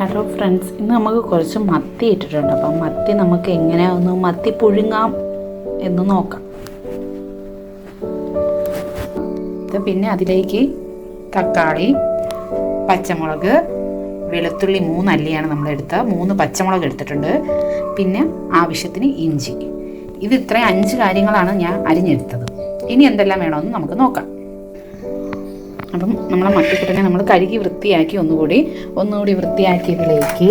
Hello friends ഇന്ന് നമുക്ക് കുറച്ച് മത്തി ഇട്ടിട്ടുണ്ട്. അപ്പം മത്തി നമുക്ക് എങ്ങനെയാന്ന് മത്തി പുഴുങ്ങാം എന്ന് നോക്കാം. പിന്നെ അതിലേക്ക് തക്കാളി പച്ചമുളക് വെളുത്തുള്ളി മൂന്ന് അല്ലിയാണ് നമ്മൾ എടുത്ത. മൂന്ന് പച്ചമുളക് എടുത്തിട്ടുണ്ട്. പിന്നെ ആവശ്യത്തിന് ഇഞ്ചി. ഇത് ഇത്രയും അഞ്ച് കാര്യങ്ങളാണ് ഞാൻ അരിഞ്ഞെടുത്തത്. ഇനി എന്തെല്ലാം വേണമെന്ന് നമുക്ക് നോക്കാം. അപ്പം നമ്മളെ മത്തിക്കുട്ടനെ നമ്മൾ കഴുകി വൃത്തിയാക്കി ഒന്നുകൂടി ഒന്നുകൂടി വൃത്തിയാക്കിയതിലേക്ക്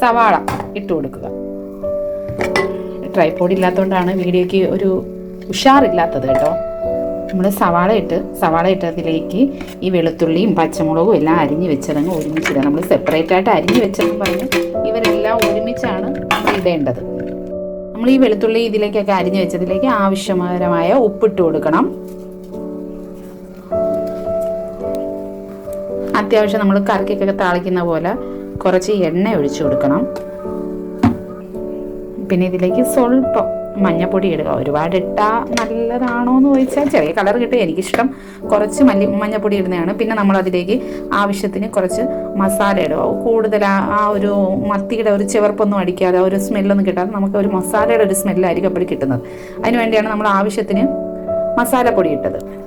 സവാള ഇട്ട് കൊടുക്കുക. ട്രൈപോഡ് ഇല്ലാത്തതുകൊണ്ടാണ് വീഡിയോയ്ക്ക് ഒരു ഉഷാറില്ലാത്തത് കേട്ടോ. നമ്മൾ സവാള ഇട്ട് സവാള ഇട്ടതിലേക്ക് ഈ വെളുത്തുള്ളിയും പച്ചമുളകും എല്ലാം അരിഞ്ഞ് വെച്ചതങ്ങ് ഒരുമിച്ചിടുക. നമ്മൾ സെപ്പറേറ്റ് ആയിട്ട് അരിഞ്ഞ് വെച്ചതെന്ന് പറഞ്ഞ് ഇവരെല്ലാം ഒരുമിച്ചാണ് ഇടേണ്ടത്. നമ്മൾ ഈ വെളുത്തുള്ളി ഇതിലേക്കൊക്കെ അരിഞ്ഞ് വെച്ചതിലേക്ക് ആവശ്യകരമായ ഉപ്പിട്ട് കൊടുക്കണം. അത്യാവശ്യം നമ്മൾ കറിക്കൊക്കെ താളിക്കുന്ന പോലെ കുറച്ച് എണ്ണ ഒഴിച്ചു കൊടുക്കണം. പിന്നെ ഇതിലേക്ക് സ്വല്പം മഞ്ഞപ്പൊടി ഇടുക. ഒരുപാട് ഇട്ടാൽ നല്ലതാണോ എന്ന് ചോദിച്ചാൽ ചെറിയ കളർ കിട്ടും എനിക്കിഷ്ടം. കുറച്ച് മല്ലി മഞ്ഞപ്പൊടി ഇടുന്നതാണ്. പിന്നെ നമ്മൾ അതിലേക്ക് ആവശ്യത്തിന് കുറച്ച് മസാല ഇടുക. കൂടുതൽ ആ ഒരു മത്തിയുടെ ഒരു ചിവർപ്പൊന്നും അടിക്കാതെ ഒരു സ്മെല്ലൊന്നും കിട്ടാതെ നമുക്ക് ഒരു മസാലയുടെ ഒരു സ്മെല്ലായിരിക്കും അപ്പോഴും കിട്ടുന്നത്. അതിനുവേണ്ടിയാണ് നമ്മൾ ആവശ്യത്തിന് മസാലപ്പൊടി ഇട്ടത്.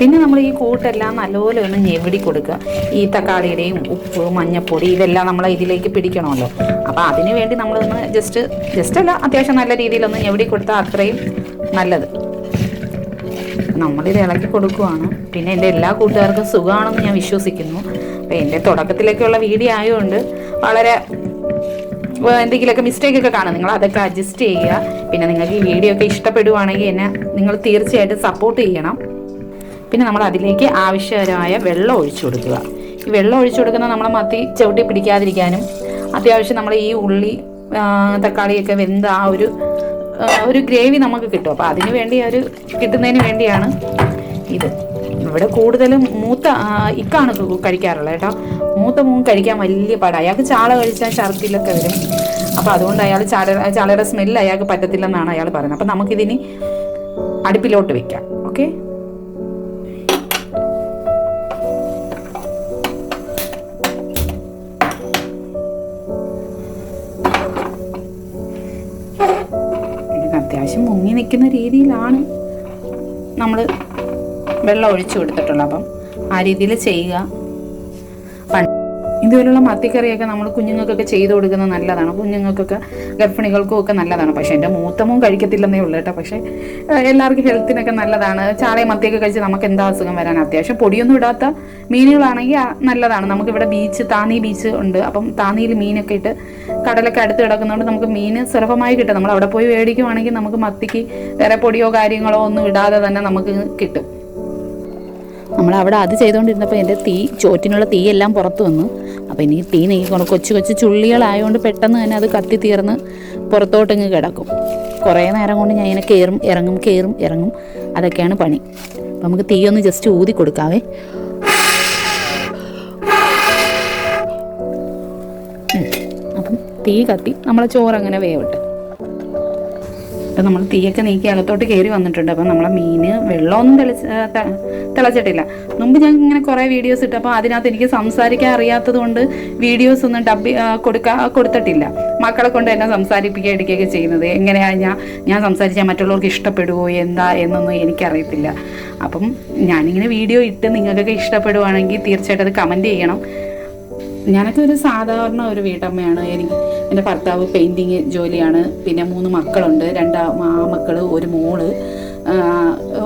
പിന്നെ നമ്മൾ ഈ കൂട്ടെല്ലാം നല്ലപോലെ ഒന്ന് ഞെവിടി കൊടുക്കുക. ഈ തക്കാളിയുടെയും ഉപ്പ് മഞ്ഞപ്പൊടി ഇതെല്ലാം നമ്മൾ ഇതിലേക്ക് പിടിക്കണമല്ലോ. അപ്പോൾ അതിന് വേണ്ടി നമ്മളൊന്ന് ജസ്റ്റ് ജസ്റ്റ് അല്ല അത്യാവശ്യം നല്ല രീതിയിലൊന്ന് ഞെവിടി കൊടുത്താൽ അത്രയും നല്ലത്. നമ്മളിത് ഇളക്കി കൊടുക്കുവാണ്. പിന്നെ എന്റെ എല്ലാ കൂട്ടുകാർക്കും സുഖമാണെന്ന് ഞാൻ വിശ്വസിക്കുന്നു. അപ്പോൾ എന്റെ തുടക്കത്തിലേക്കുള്ള വീഡിയോ ആയതുകൊണ്ട് വളരെ എന്തെങ്കിലുമൊക്കെ മിസ്റ്റേക്ക് ഒക്കെ കാണും. നിങ്ങൾ അതൊക്കെ അഡ്ജസ്റ്റ് ചെയ്യുക. പിന്നെ നിങ്ങൾക്ക് ഈ വീഡിയോ ഒക്കെ ഇഷ്ടപ്പെടുവാണെങ്കിൽ എന്നെ നിങ്ങൾ തീർച്ചയായിട്ടും സപ്പോർട്ട് ചെയ്യണം. പിന്നെ നമ്മൾ അതിലേക്ക് ആവശ്യകരമായ വെള്ളം ഒഴിച്ചു കൊടുക്കുക. ഈ വെള്ളം ഒഴിച്ചു കൊടുക്കുന്ന നമ്മളെ മത്തി ചവിട്ടി പിടിക്കാതിരിക്കാനും അത്യാവശ്യം നമ്മൾ ഈ ഉള്ളി തക്കാളിയൊക്കെ വെന്ത ആ ഒരു ഒരു ഗ്രേവി നമുക്ക് കിട്ടും. അപ്പോൾ അതിന് വേണ്ടി ഒരു കിട്ടുന്നതിന് വേണ്ടിയാണ് ഇത്. ഇവിടെ കൂടുതലും മൂത്ത ഇക്കാണ് കഴിക്കാറുള്ളത് കേട്ടോ. മൂത്ത മൂന്ന് കഴിക്കാൻ വലിയ പാടാണ് അയാൾക്ക് ചാള കഴിച്ചാൽ ഛർദിലൊക്കെ വരും. അപ്പോൾ അതുകൊണ്ട് അയാൾ ചാള ചാളയുടെ സ്മെല്ല് അയാൾക്ക് പറ്റത്തില്ലെന്നാണ് അയാൾ പറയുന്നത്. അപ്പോൾ നമുക്കിതിനി അടുപ്പിലോട്ട് വെക്കാം. ഓക്കെ? അത്യാവശ്യം മുങ്ങി നിൽക്കുന്ന രീതിയിലാണ് നമ്മൾ വെള്ളം ഒഴിച്ചു കൊടുത്തിട്ടുള്ളത്. അപ്പം ആ രീതിയിൽ ചെയ്യുക. ഇതുപോലുള്ള മത്തിക്കറിയൊക്കെ നമ്മൾ കുഞ്ഞുങ്ങൾക്കൊക്കെ ചെയ്തു കൊടുക്കുന്നത് നല്ലതാണ്. കുഞ്ഞുങ്ങൾക്കൊക്കെ ഗർഭിണികൾക്കും ഒക്കെ നല്ലതാണ്. പക്ഷേ എന്റെ മൂത്തമോ കഴിക്കത്തില്ലെന്നേ ഉള്ളൂ കേട്ടോ. പക്ഷേ എല്ലാവർക്കും ഹെൽത്തിനൊക്കെ നല്ലതാണ്. ചാളയും മത്തിയൊക്കെ കഴിച്ച് നമുക്ക് എന്താ അസുഖം വരാൻ? അത്യാവശ്യം പൊടിയൊന്നും ഇടാത്ത മീനുകളാണെങ്കിൽ നല്ലതാണ്. നമുക്കിവിടെ ബീച്ച് താന്നി ബീച്ച് ഉണ്ട്. അപ്പം താന്നിയിൽ മീനൊക്കെ ഇട്ട് കടലൊക്കെ അടുത്ത് കിടക്കുന്നതുകൊണ്ട് നമുക്ക് മീൻ സുലഭമായി കിട്ടും. നമ്മൾ അവിടെ പോയി മേടിക്കുവാണെങ്കിൽ നമുക്ക് മത്തിക്ക് വേറെ പൊടിയോ കാര്യങ്ങളോ ഒന്നും ഇടാതെ തന്നെ നമുക്ക് കിട്ടും. നമ്മൾ അവിടെ അത് ചെയ്തുകൊണ്ടിരുന്നപ്പോൾ എന്റെ തീ ചോറ്റിനുള്ള തീ എല്ലാം പുറത്ത് വന്നു. അപ്പോൾ ഇനി തീ നീക്കിക്കൊണ്ട് കൊച്ചു കൊച്ചു ചുള്ളികളായതുകൊണ്ട് പെട്ടെന്ന് തന്നെ അത് കത്തി തീർന്ന് പുറത്തോട്ടിങ്ങ് കിടക്കും. കുറേ നേരം കൊണ്ട് ഞാൻ ഇങ്ങനെ കയറും ഇറങ്ങും കയറും ഇറങ്ങും. അതൊക്കെയാണ് പണി. അപ്പോൾ നമുക്ക് തീ ഒന്ന് ജസ്റ്റ് ഊതി കൊടുക്കാവേ. അപ്പം തീ കത്തി നമ്മളെ ചോറ് അങ്ങനെ വേവട്ടെ. അപ്പം നമ്മൾ തീയൊക്കെ നീക്കി അകത്തോട്ട് കയറി വന്നിട്ടുണ്ട്. അപ്പം നമ്മളെ മീൻ വെള്ളമൊന്നും തെളിച്ച് തിളച്ചിട്ടില്ല. മുമ്പ് ഞാൻ ഇങ്ങനെ കുറേ വീഡിയോസ് ഇട്ടപ്പോൾ അതിനകത്ത് എനിക്ക് സംസാരിക്കാൻ അറിയാത്തത് കൊണ്ട് വീഡിയോസ് ഒന്നും ഡബ് കൊടുക്കാ കൊടുത്തിട്ടില്ല. മക്കളെ കൊണ്ട് എന്നെ സംസാരിപ്പിക്കുക എടുക്കുകയൊക്കെ ചെയ്യുന്നത്. എങ്ങനെയാണ് ഞാൻ ഞാൻ സംസാരിച്ചാൽ മറ്റുള്ളവർക്ക് ഇഷ്ടപ്പെടുമോ എന്താ എന്നൊന്നും എനിക്കറിയത്തില്ല. അപ്പം ഞാനിങ്ങനെ വീഡിയോ ഇട്ട് നിങ്ങൾക്കൊക്കെ ഇഷ്ടപ്പെടുവാണെങ്കിൽ തീർച്ചയായിട്ടും അത് കമന്റ് ചെയ്യണം. ഞാനൊക്കെ ഒരു സാധാരണ ഒരു വീട്ടമ്മയാണ്. എനിക്ക് എന്റെ ഭർത്താവ് പെയിന്റിങ് ജോലിയാണ്. പിന്നെ മൂന്ന് മക്കളുണ്ട്. രണ്ട് മക്കൾ ഒരു മോൾ. ആ,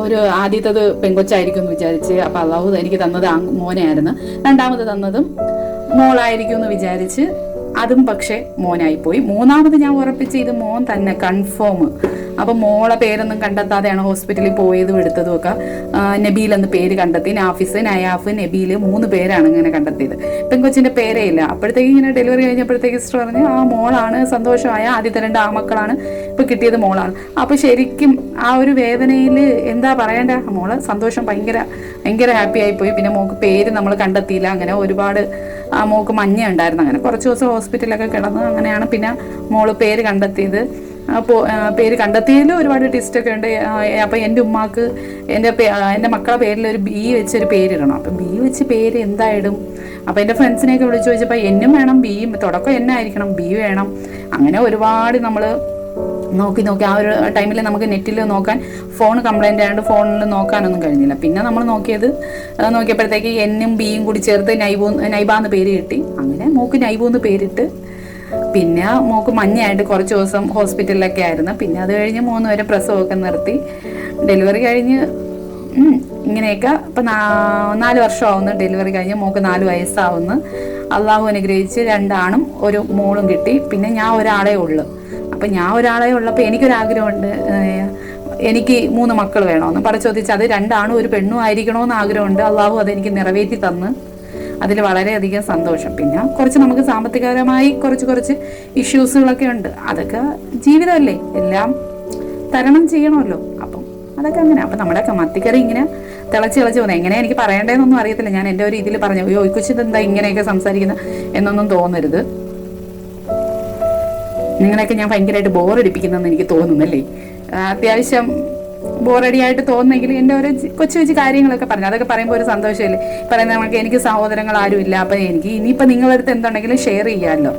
ഒരു ആദ്യത്തത് പെങ്കൊച്ചായിരിക്കും എന്ന് വിചാരിച്ച് അപ്പം അള്ളാഹു എനിക്ക് തന്നത് ആ മോനായിരുന്നു രണ്ടാമത് തന്നതും മോളായിരിക്കും എന്ന് വിചാരിച്ച് അതും പക്ഷേ മോനായിപ്പോയി. മൂന്നാമത് ഞാൻ ഉറപ്പിച്ച് ഇത് മോൻ തന്നെ കൺഫേം അപ്പം മോളെ പേരൊന്നും കണ്ടെത്താതെയാണ് ഹോസ്പിറ്റലിൽ പോയതും എടുത്തതും ഒക്കെ. നബീൽ എന്ന് പേര് കണ്ടെത്തി. നാഫിസ് നയാഫ് നബീൽ മൂന്ന് പേരാണ് ഇങ്ങനെ കണ്ടെത്തിയത്. പെങ്കൊച്ചിന്റെ പേരേ ഇല്ല. അപ്പോഴത്തേക്ക് ഇങ്ങനെ ഡെലിവറി കഴിഞ്ഞപ്പോഴത്തേക്ക് സിസ്റ്റർ പറഞ്ഞു ആ മോളാണ് സന്തോഷമായ ആദ്യത്തെ രണ്ട് ആമക്കളാണ് ഇപ്പോൾ കിട്ടിയത് മോളാണ്. അപ്പോൾ ശരിക്കും ആ ഒരു വേദനയിൽ എന്താ പറയണ്ട? മോൾ സന്തോഷം ഭയങ്കര ഭയങ്കര ഹാപ്പി ആയിപ്പോയി. പിന്നെ മോക്ക് പേര് നമ്മൾ കണ്ടെത്തിയില്ല. അങ്ങനെ ഒരുപാട് ആ മോക്ക് മഞ്ഞ ഉണ്ടായിരുന്നു അങ്ങനെ കുറച്ച് ദിവസം ഹോസ്പിറ്റലൊക്കെ കിടന്നു അങ്ങനെയാണ് പിന്നെ മോൾ പേര് കണ്ടെത്തിയത്. അപ്പോൾ പേര് കണ്ടെത്തിയതിൽ ഒരുപാട് ടിസ്റ്റൊക്കെ ഉണ്ട്. അപ്പോൾ എന്റെ ഉമ്മാക്ക് എന്റെ എന്റെ മക്കളെ പേരിൽ ഒരു ബി വെച്ചൊരു പേരിടണം. അപ്പം ബി വെച്ച് പേര് എന്തായിടും അപ്പോൾ എന്റെ ഫ്രണ്ട്സിനെയൊക്കെ വിളിച്ചു ചോദിച്ചപ്പോൾ എന്നും വേണം ബിയും തുടക്കം എന്നായിരിക്കണം ബി വേണം. അങ്ങനെ ഒരുപാട് നമ്മൾ നോക്കി നോക്കി ആ ഒരു ടൈമിൽ നമുക്ക് നെറ്റിൽ നോക്കാൻ ഫോൺ കംപ്ലൈന്റ് ആയതുകൊണ്ട് ഫോണിൽ നോക്കാനൊന്നും കഴിഞ്ഞില്ല. പിന്നെ നമ്മൾ നോക്കിയത് നോക്കിയപ്പോഴത്തേക്ക് എന്നും ബിയും കൂടി ചേർത്ത് നൈബു നൈബ എന്ന് പേര് കിട്ടി. അങ്ങനെ മോക്ക് നൈബു എന്ന് പേരിട്ട് പിന്നെ മോക്ക് മഞ്ഞായിട്ട് കുറച്ച് ദിവസം ഹോസ്പിറ്റലിലൊക്കെ ആയിരുന്നു. പിന്നെ അത് കഴിഞ്ഞ് മൂന്ന് വരെ പ്രസവമൊക്കെ നിർത്തി. ഡെലിവറി കഴിഞ്ഞ് ഇങ്ങനെയൊക്കെ. ഇപ്പം നാല് വർഷമാവുന്നു ഡെലിവറി കഴിഞ്ഞ് മോക്ക് നാല് വയസ്സാവുന്നു. അള്ളാഹു അനുഗ്രഹിച്ച് രണ്ടാണും ഒരു മോളും കിട്ടി. പിന്നെ ഞാൻ ഒരാളെ ഉള്ളു. അപ്പം ഞാൻ ഒരാളെ ഉള്ളപ്പോൾ എനിക്കൊരാഗ്രഹമുണ്ട്. എനിക്ക് മൂന്ന് മക്കൾ വേണമെന്ന്. പറ അത് രണ്ടാണും ഒരു പെണ്ണും ആയിരിക്കണമെന്ന് ആഗ്രഹമുണ്ട്. അള്ളാഹു അതെനിക്ക് നിറവേറ്റി തന്ന്. അതിൽ വളരെയധികം സന്തോഷം. പിന്നെ കുറച്ച് നമുക്ക് സാമ്പത്തികപരമായി കുറച്ച് കുറച്ച് ഇഷ്യൂസുകളൊക്കെ ഉണ്ട്. അതൊക്കെ ജീവിതമല്ലേ? എല്ലാം തരണം ചെയ്യണമല്ലോ. അപ്പം അതൊക്കെ അങ്ങനെ. അപ്പം നമ്മുടെയൊക്കെ മത്തിക്കറി ഇങ്ങനെ തിളച്ച് തിളച്ച് പോകുന്നത് എങ്ങനെ എനിക്ക് പറയേണ്ടതെന്നൊന്നും അറിയത്തില്ല. ഞാൻ എന്റെ ഒരു രീതിയിൽ പറഞ്ഞു. അയ്യോ കൊച്ചിത് എന്താ ഇങ്ങനെയൊക്കെ സംസാരിക്കുന്നത് എന്നൊന്നും തോന്നരുത്. നിങ്ങളെയൊക്കെ ഞാൻ ഭയങ്കരമായിട്ട് ബോറടിപ്പിക്കുന്നതെന്ന് എനിക്ക് തോന്നുന്നല്ലേ? അത്യാവശ്യം ബോറടിയായിട്ട് തോന്നുന്നെങ്കിൽ എന്റെ ചി- കൊച്ചു കൊച്ചു കാര്യങ്ങളൊക്കെ പറഞ്ഞു. അതൊക്കെ പറയുമ്പോൾ ഒരു സന്തോഷമല്ലേ? പറയുന്ന നമുക്ക് എനിക്ക് സഹോദരങ്ങൾ ആരുമില്ല അപ്പം എനിക്ക് ഇനിയിപ്പോൾ നിങ്ങളടുത്ത് എന്തുണ്ടെങ്കിലും ഷെയർ ചെയ്യാമല്ലോ.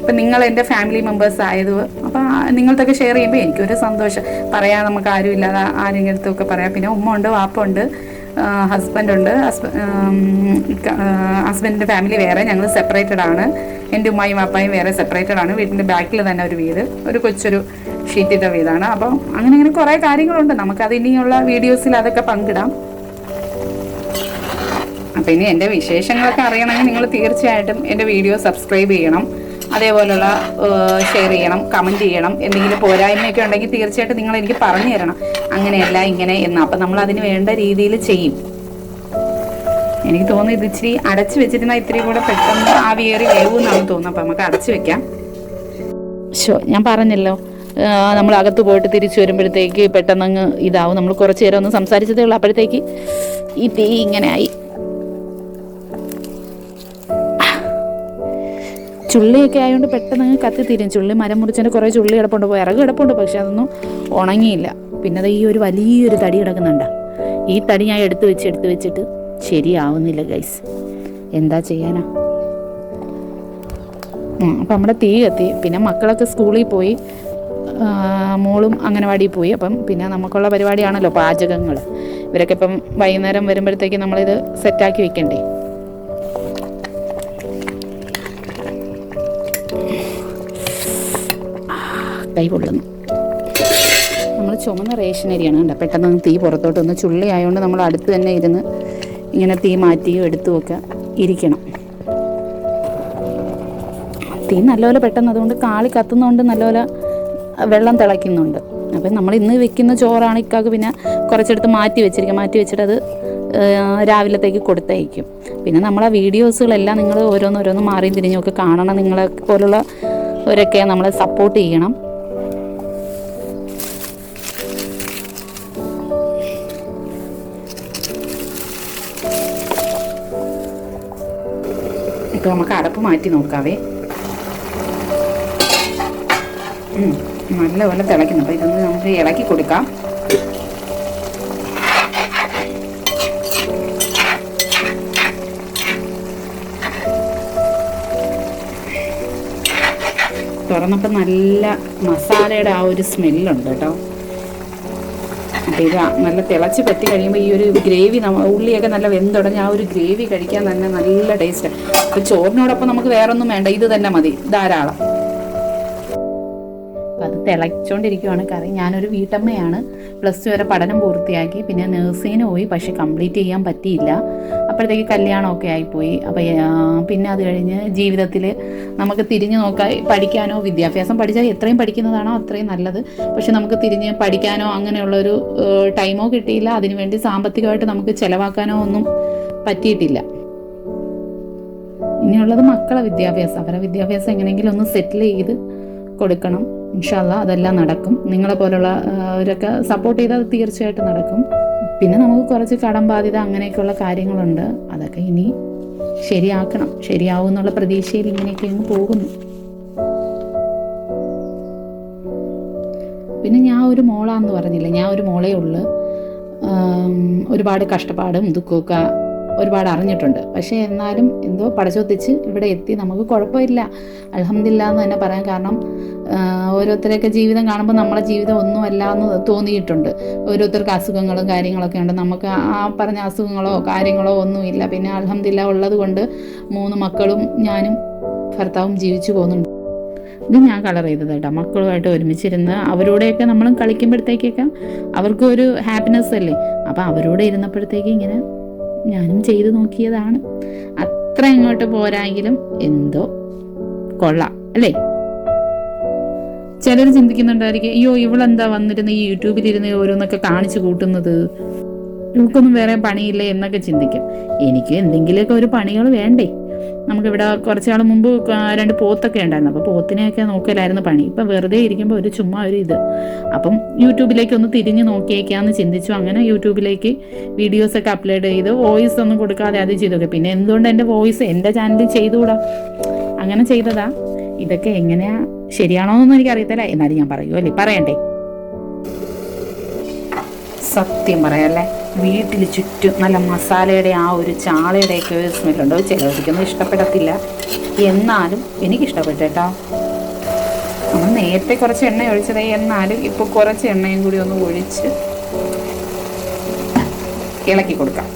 ഇപ്പം നിങ്ങൾ എന്റെ ഫാമിലി മെമ്പേഴ്സ് ആയത് അപ്പം നിങ്ങളത്തൊക്കെ ഷെയർ ചെയ്യുമ്പോൾ എനിക്കൊരു സന്തോഷം. പറയാൻ നമുക്ക് ആരുമില്ലാതെ ആരെങ്കിലും അടുത്തൊക്കെ പറയാം. പിന്നെ ഉമ്മ ഉണ്ട് വാപ്പ ഉണ്ട്. ഹസ്ബൻഡ് ഉണ്ട് ഹസ്ബൻഡിന്റെ ഫാമിലി വേറെ ഞങ്ങൾ സെപ്പറേറ്റഡ് ആണ്. എന്റെ ഉമ്മായും വാപ്പായും വേറെ സെപ്പറേറ്റഡ് ആണ്. വീടിന്റെ ബാക്കിൽ തന്നെ ഒരു വീട്. ഒരു കൊച്ചൊരു ഷീറ്റിട്ട വീടാണ്. അപ്പോൾ അങ്ങനെ അങ്ങനെ കുറേ കാര്യങ്ങളുണ്ട്. നമുക്കത് ഇനിയുള്ള വീഡിയോസിൽ അതൊക്കെ പങ്കിടാം. അപ്പം ഇനി എന്റെ വിശേഷങ്ങളൊക്കെ അറിയണമെങ്കിൽ നിങ്ങൾ തീർച്ചയായിട്ടും എന്റെ വീഡിയോ സബ്സ്ക്രൈബ് ചെയ്യണം. അതേപോലുള്ള ഷെയർ ചെയ്യണം കമന്റ് ചെയ്യണം എന്തെങ്കിലും പോരായ്മയൊക്കെ ഉണ്ടെങ്കിൽ തീർച്ചയായിട്ടും നിങ്ങൾ എനിക്ക് പറഞ്ഞു തരണം. അങ്ങനെയല്ല ഇങ്ങനെ എന്ന്. അപ്പം നമ്മൾ അതിന് വേണ്ട രീതിയിൽ ചെയ്യും. എനിക്ക് തോന്നുന്നു ഇത് ഇച്ചിരി അടച്ചു വെച്ചിരുന്നാൽ ഇത്തിരി കൂടെ പെട്ടെന്ന് ആവിയേറി വേവും എന്നാണ് തോന്നുന്നത്. അപ്പം നമുക്ക് അടച്ചു വെക്കാം. ഷോ ഞാൻ പറഞ്ഞല്ലോ നമ്മൾ അകത്ത് പോയിട്ട് തിരിച്ചു വരുമ്പോഴത്തേക്ക് പെട്ടെന്ന് അങ്ങ് ഇതാവും. നമ്മൾ കുറച്ച് നേരം ഒന്ന് സംസാരിച്ചതേ ഉള്ളൂ. അപ്പോഴത്തേക്ക് ഈ തീ ഇങ്ങനെ ആയി. ചുള്ളിയൊക്കെ ആയതുകൊണ്ട് പെട്ടെന്ന് അങ്ങ് കത്തി തീരും. ചുള്ളി മരം മുറിച്ചതിന്റെ കുറേ ചുള്ളി കിടപ്പുണ്ട്. വിറക് കിടപ്പുണ്ട്. പക്ഷെ അതൊന്നും ഉണങ്ങിയില്ല. പിന്നെ അത് ഈ ഒരു വലിയൊരു തടി കിടക്കുന്നുണ്ട്. ഈ തടി ഞാൻ എടുത്ത് വെച്ച് എടുത്ത് വെച്ചിട്ട് ശരിയാവുന്നില്ല ഗൈസ് എന്താ ചെയ്യാനാ? അപ്പം നമ്മുടെ തീ കത്തി. പിന്നെ മക്കളൊക്കെ സ്കൂളിൽ പോയി. മോളും അംഗനവാടിയിൽ പോയി. അപ്പം പിന്നെ നമുക്കുള്ള പരിപാടിയാണല്ലോ പാചകങ്ങൾ ഇവരൊക്കെ ഇപ്പം വൈകുന്നേരം വരുമ്പോഴത്തേക്ക് നമ്മളിത് സെറ്റാക്കി വെക്കണ്ടേ? കൈ പൊള്ളുന്നു. നമ്മൾ ചുമന്ന റേഷൻ അരിയാണ് കണ്ടോ പെട്ടെന്ന് തീ പുറത്തോട്ട് ഒന്ന് ചുള്ളി ആയതുകൊണ്ട് നമ്മൾ അടുത്ത് തന്നെ ഇരുന്ന് ഇങ്ങനെ തീ മാറ്റിയും എടുത്തും ഒക്കെ ഇരിക്കണം. തീ നല്ലപോലെ പെട്ടെന്ന് അതുകൊണ്ട് കാളി കത്തുന്നതുകൊണ്ട് നല്ലപോലെ വെള്ളം തിളയ്ക്കുന്നുണ്ട്. അപ്പം നമ്മൾ ഇന്ന് വെക്കുന്ന ചോറാണ് ഇക്കാക്ക് പിന്നെ കുറച്ചെടുത്ത് മാറ്റി വെച്ചിരിക്കും. മാറ്റി വെച്ചിട്ട് അത് രാവിലത്തേക്ക് കൊടുത്തയക്കും. പിന്നെ നമ്മളെ വീഡിയോസുകളെല്ലാം നിങ്ങൾ ഓരോന്നോരോന്ന് മാറിയും തിരിഞ്ഞും ഒക്കെ കാണണം. നിങ്ങളെ പോലുള്ള അവരൊക്കെ നമ്മളെ സപ്പോർട്ട് ചെയ്യണം. ഇപ്പം നമുക്ക് അടപ്പ് മാറ്റി നോക്കാവേ. നല്ലപോലെ തിളയ്ക്കുന്നു. അപ്പോൾ ഇതൊന്ന് നമുക്ക് ഇളക്കി കൊടുക്കാം. തുറന്നപ്പോൾ നല്ല മസാലയുടെ ആ ഒരു സ്മെല്ലുണ്ട് കേട്ടോ. അപ്പോൾ ഇത് നല്ല തിളച്ച് പറ്റി കഴിയുമ്പോൾ ഈ ഒരു ഗ്രേവി നമ്മ ഉള്ളിയൊക്കെ നല്ല വെന്തുടഞ്ഞ് ആ ഒരു ഗ്രേവി കഴിക്കാൻ തന്നെ നല്ല ടേസ്റ്റ് അപ്പോൾ ചോറിനോടൊപ്പം നമുക്ക് വേറൊന്നും വേണ്ട ഇത് തന്നെ മതി ധാരാളം. അപ്പോൾ അത് തിളച്ചോണ്ടിരിക്കുവാണ് കറി. ഞാനൊരു വീട്ടമ്മയാണ്. പ്ലസ് ടു വരെ പഠനം പൂർത്തിയാക്കി. പിന്നെ നേഴ്സിങ്ങിന് പോയി പക്ഷെ കംപ്ലീറ്റ് ചെയ്യാൻ പറ്റിയില്ല. അപ്പോഴത്തേക്ക് കല്യാണമൊക്കെ ആയിപ്പോയി. അപ്പം പിന്നെ അത് കഴിഞ്ഞ് ജീവിതത്തിൽ നമുക്ക് തിരിഞ്ഞു നോക്കാൻ പഠിക്കാനോ വിദ്യാഭ്യാസം പഠിച്ചാൽ എത്രയും പഠിക്കുന്നതാണോ അത്രയും നല്ലത്. പക്ഷെ നമുക്ക് തിരിഞ്ഞ് പഠിക്കാനോ അങ്ങനെയുള്ളൊരു ടൈമോ കിട്ടിയില്ല. അതിനുവേണ്ടി സാമ്പത്തികമായിട്ട് നമുക്ക് ചിലവാക്കാനോ ഒന്നും പറ്റിയിട്ടില്ല. ഇനിയുള്ളത് മക്കളെ വിദ്യാഭ്യാസം. അവരെ വിദ്യാഭ്യാസം എങ്ങനെയെങ്കിലും ഒന്ന് സെറ്റിൽ ചെയ്ത് കൊടുക്കണം. ഇൻഷാല്ല അതെല്ലാം നടക്കും. നിങ്ങളെ പോലുള്ള അവരൊക്കെ സപ്പോർട്ട് ചെയ്താൽ തീർച്ചയായിട്ടും നടക്കും. പിന്നെ നമുക്ക് കുറച്ച് കടം ബാധ്യത അങ്ങനെയൊക്കെയുള്ള കാര്യങ്ങളുണ്ട്. അതൊക്കെ ഇനി ശരിയാക്കണം. ശരിയാവും എന്നുള്ള പ്രതീക്ഷയിൽ ഇങ്ങനെയൊക്കെ അങ്ങ് പോകുന്നു. പിന്നെ ഞാൻ ഒരു മോളാന്ന് പറഞ്ഞില്ല? ഞാൻ ഒരു മോളേ ഉള്ളു. ഒരുപാട് കഷ്ടപ്പാടും ദുഃഖമൊക്കെ ഒരുപാട് അറിഞ്ഞിട്ടുണ്ട്. പക്ഷേ എന്നാലും എന്തോ പടച്ചൊത്തിച്ച് ഇവിടെ എത്തി. നമുക്ക് കുഴപ്പമില്ല. അലഹമില്ല എന്ന് തന്നെ പറയാം കാരണം ഓരോരുത്തരെയൊക്കെ ജീവിതം കാണുമ്പോൾ നമ്മളെ ജീവിതം ഒന്നുമല്ല എന്ന് തോന്നിയിട്ടുണ്ട്. ഓരോരുത്തർക്ക് അസുഖങ്ങളും കാര്യങ്ങളൊക്കെ ഉണ്ട്. നമുക്ക് ആ പറഞ്ഞ അസുഖങ്ങളോ കാര്യങ്ങളോ ഒന്നുമില്ല. പിന്നെ അലഹമില്ല ഉള്ളത് കൊണ്ട് മൂന്ന് മക്കളും ഞാനും ഭർത്താവും ജീവിച്ചു പോകുന്നുണ്ട്. ഇത് ഞാൻ കളർ ചെയ്തത് കേട്ടോ. മക്കളുമായിട്ട് ഒരുമിച്ചിരുന്ന് അവരോടെയൊക്കെ നമ്മളും കളിക്കുമ്പോഴത്തേക്കൊക്കെ അവർക്കും ഒരു ഹാപ്പിനെസ് അല്ലേ അപ്പം അവരോട് ഇരുന്നപ്പോഴത്തേക്ക് ഇങ്ങനെ ഞാനും ചെയ്തു നോക്കിയതാണ്. അത്ര ഇങ്ങോട്ട് പോരായെങ്കിലും എന്തോ കൊള്ളാം അല്ലേ? ചിലർ ചിന്തിക്കുന്നുണ്ടായിരിക്കും അയ്യോ ഇവളെന്താ വന്നിരുന്ന് ഈ യൂട്യൂബിലിരുന്ന് ഓരോന്നൊക്കെ കാണിച്ചു കൂട്ടുന്നത്? ഇവൾക്കൊന്നും വേറെ പണിയില്ലേ? എന്നൊക്കെ ചിന്തിക്കും. എനിക്ക് എന്തെങ്കിലുമൊക്കെ ഒരു പണികൾ വേണ്ടേ? നമുക്കിവിടെ കുറച്ച് നാൾ മുമ്പ് രണ്ട് പോത്തൊക്കെ ഉണ്ടായിരുന്നു. അപ്പോൾ പോത്തിനെയൊക്കെ നോക്കലായിരുന്നു പണി. ഇപ്പം വെറുതെ ഇരിക്കുമ്പോൾ ഒരു ചുമ്മാ ഒരു ഇത്. അപ്പം യൂട്യൂബിലേക്ക് ഒന്ന് തിരിഞ്ഞ് നോക്കിയേക്കാന്ന് ചിന്തിച്ചു. അങ്ങനെ യൂട്യൂബിലേക്ക് വീഡിയോസൊക്കെ അപ്ലോഡ് ചെയ്ത് വോയിസ് ഒന്നും കൊടുക്കാതെ അത് ചെയ്തു പിന്നെ എന്തുകൊണ്ട് എന്റെ വോയിസ് എന്റെ ചാനലിൽ ചെയ്തുകൂടാ? അങ്ങനെ ചെയ്തതാ. ഇതൊക്കെ എങ്ങനെയാ? ശരിയാണോ എന്നൊന്നും എനിക്ക് അറിയത്തില്ല എന്നാലും ഞാൻ പറയുമല്ലേ പറയണ്ടേ? സത്യം പറയാല്ലേ വീട്ടിൽ ചുറ്റും നല്ല മസാലയുടെ ആ ഒരു ചാളയുടെയൊക്കെ ഒരു സ്മെല്ലുണ്ട്. ചിലവർക്കൊന്നും ഇഷ്ടപ്പെടത്തില്ല. എന്നാലും എനിക്ക് ഇഷ്ടപ്പെട്ടേട്ടോ നമ്മൾ നേരത്തെ കുറച്ച് എണ്ണ ഒഴിച്ചത്. എന്നാലും ഇപ്പോൾ കുറച്ച് എണ്ണയും കൂടി ഒന്ന് ഒഴിച്ച് ഇളക്കി കൊടുക്കാം.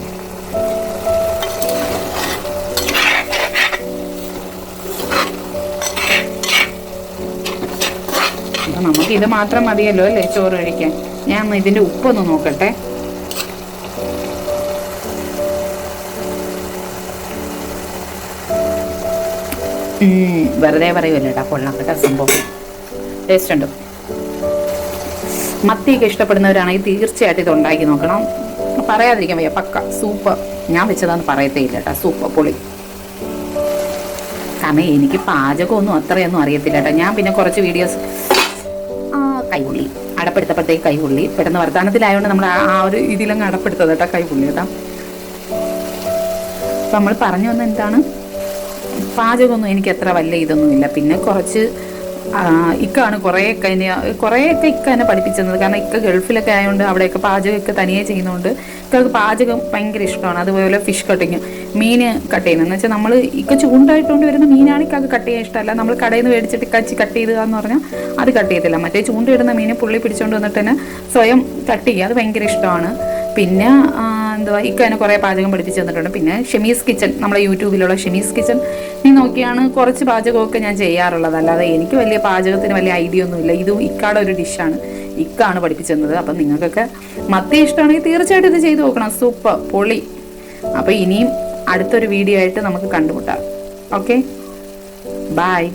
നമുക്ക് ഇത് മാത്രം മതിയല്ലോ അല്ലേ ചോറ് കഴിക്കാൻ? ഞാൻ ഇതിന്റെ ഉപ്പൊന്ന് നോക്കട്ടെ. വെറുതെ പറയുമല്ലോ കേട്ടോ കൊള്ളാം സംഭവം. ടേസ്റ്റ് ഉണ്ട്? മത്തിയൊക്കെ ഇഷ്ടപ്പെടുന്നവരാണെങ്കിൽ തീർച്ചയായിട്ടും ഇത് ഉണ്ടാക്കി നോക്കണം. പറയാതിരിക്കാൻ വയ്യ പക്ക സൂപ്പർ ഞാൻ വെച്ചതാന്ന് പറയത്തേ ഇല്ല കേട്ടോ സൂപ്പർ പൊളി. കാരണം എനിക്ക് പാചകമൊന്നും അത്രയൊന്നും അറിയത്തില്ല കേട്ടോ ഞാൻ പിന്നെ കുറച്ച് വീഡിയോസ് കൈപുള്ളി അടപ്പെടുത്തപ്പോഴത്തേക്ക് കൈപുള്ളി പെട്ടെന്ന് വർത്തമാനത്തിലായതുകൊണ്ട് നമ്മൾ ആ- ഒരു ഇതിലങ്ങ് അടപ്പെടുത്തത് കേട്ടോ കൈപുള്ളി കേട്ടോ നമ്മൾ പറഞ്ഞു വന്ന എന്താണ്? പാചകമൊന്നും എനിക്ക് അത്ര വലിയ ഇതൊന്നുമില്ല. പിന്നെ കുറച്ച് ഇക്കാണ് കുറേയൊക്കെ എന്നെ കുറേയൊക്കെ ഇക്ക എന്നെ പഠിപ്പിച്ചത് കാരണം ഇക്ക ഗൾഫിലൊക്കെ ആയതുകൊണ്ട് അവിടെയൊക്കെ പാചകമൊക്കെ തനിയെ ചെയ്യുന്നതുകൊണ്ട് ഇക്കൾക്ക് പാചകം ഭയങ്കര ഇഷ്ടമാണ്. അതുപോലെ ഫിഷ് കട്ടിങ് മീൻ കട്ട് ചെയ്യുന്നത്. എന്ന് വെച്ചാൽ നമ്മൾ ഇക്ക ചൂണ്ടായിട്ടുകൊണ്ട് വരുന്ന മീനാണ് ഇക്കൾക്ക് കട്ട് ചെയ്യാൻ ഇഷ്ടമല്ല. നമ്മൾ കടയിൽ നിന്ന് മേടിച്ചിട്ട് കച്ചി കട്ട് ചെയ്തുക എന്ന് പറഞ്ഞാൽ അത് കട്ട് ചെയ്തില്ല മറ്റേ ചൂണ്ടയിടുന്ന മീനെ പുള്ളി പിടിച്ചുകൊണ്ട് വന്നിട്ട് തന്നെ സ്വയം കട്ട് ചെയ്യുക. അത് ഭയങ്കര ഇഷ്ടമാണ്. പിന്നെ എന്തുവാ ഇക്ക എന്നെ കുറേ പാചകം പഠിപ്പിച്ച് തന്നിട്ടുണ്ട്. പിന്നെ ഷെമീസ് കിച്ചൺ നമ്മുടെ യൂട്യൂബിലുള്ള ഷെമീസ് കിച്ചൺ. നീ നോക്കിയാണ് കുറച്ച് പാചകമൊക്കെ ഞാൻ ചെയ്യാറുള്ളത്. അല്ലാതെ എനിക്ക് വലിയ പാചകത്തിന് വലിയ ഐഡിയ ഒന്നുമില്ല. ഇതും ഇക്കാടെ ഒരു ഡിഷാണ്. ഇക്കാണ് പഠിപ്പിച്ചു തന്നത് അപ്പം നിങ്ങൾക്കൊക്കെ മത്തി ഇഷ്ടമാണെങ്കിൽ തീർച്ചയായിട്ടും ഇത് ചെയ്തു നോക്കണം. സൂപ്പർ പൊളി. അപ്പോൾ ഇനിയും അടുത്തൊരു വീഡിയോ ആയിട്ട് നമുക്ക് കണ്ടുമുട്ടാം. ഓക്കെ? ബായ്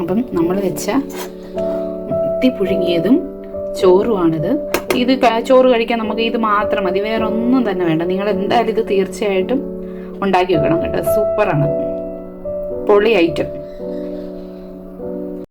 അപ്പം നമ്മൾ വെച്ച മത്തി പുഴുങ്ങിയതും ചോറുമാണിത് ഇത് ചോറ് കഴിക്കാൻ നമുക്ക് ഇത് മാത്രം മതി. വേറെ ഒന്നും തന്നെ വേണ്ട. നിങ്ങൾ എന്തായാലും ഇത് തീർച്ചയായിട്ടും ഉണ്ടാക്കി വെക്കണം കേട്ടോ. സൂപ്പറാണ്. പൊളി ഐറ്റം.